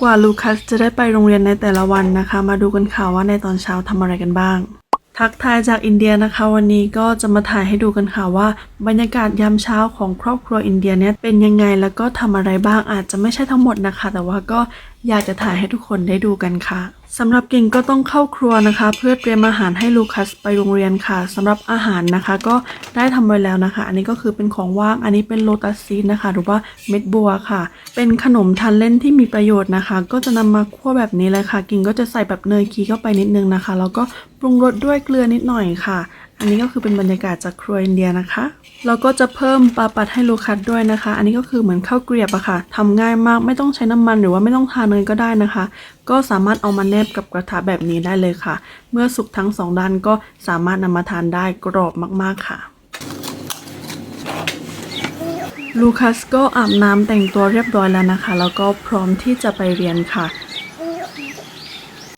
กว่าลูคัสจะได้ไปโรงเรียนในแต่ละวันนะคะ มาดูกันค่ะว่าในตอนเช้าทำอะไรกันบ้าง ทักทายจากอินเดียนะคะ วันนี้ก็จะมาถ่ายให้ดูกันค่ะว่า บรรยากาศยามเช้าของครอบครัวอินเดียเนี่ยเป็นยังไงแล้วก็ทำอะไรบ้างอาจจะไม่ใช่ทั้งหมดนะคะ แต่ว่าก็อยากจะถ่ายให้ทุกคนได้ดูกันค่ะ สำหรับกิ่งก็ต้องเข้าครัวนะคะ เพื่อเตรียมอาหารให้ลูคัสไปโรงเรียนค่ะสำหรับอาหารนะคะ ก็ได้ทำไว้แล้วนะคะ อันนี้ก็คือเป็นของว่างอันนี้เป็นโลตัสซีดนะคะ หรือว่าเม็ดบัวค่ะ เป็นขนมทานเล่นที่มีประโยชน์นะคะ ก็จะนำมาคั่วแบบนี้เลยค่ะ กิ่งก็จะใส่แบบเนยคีเข้าไปนิดนึงนะคะแล้วก็ปรุงรสด้วยเกลือนิดหน่อยค่ะ อันนี้ก็คือเป็นบรรยากาศจากครัวอินเดียนะคะแล้วก็จะเพิ่มปลาปัดให้ลูคัสด้วยนะคะ อันนี้ก็คือเหมือนข้าวเกรียบอะค่ะทำง่ายมากไม่ต้องใช้น้ำมันหรือว่าไม่ต้องทาเนยก็ได้นะคะ ก็สามารถเอามาแนบกับกระทะแบบนี้ได้เลยค่ะ เมื่อสุกทั้งสองด้านก็สามารถนำมาทานได้กรอบมากๆค่ะลูคัสก็อาบน้ำแต่งตัวเรียบร้อยแล้วนะคะ แล้วก็พร้อมที่จะไปเรียนค่ะ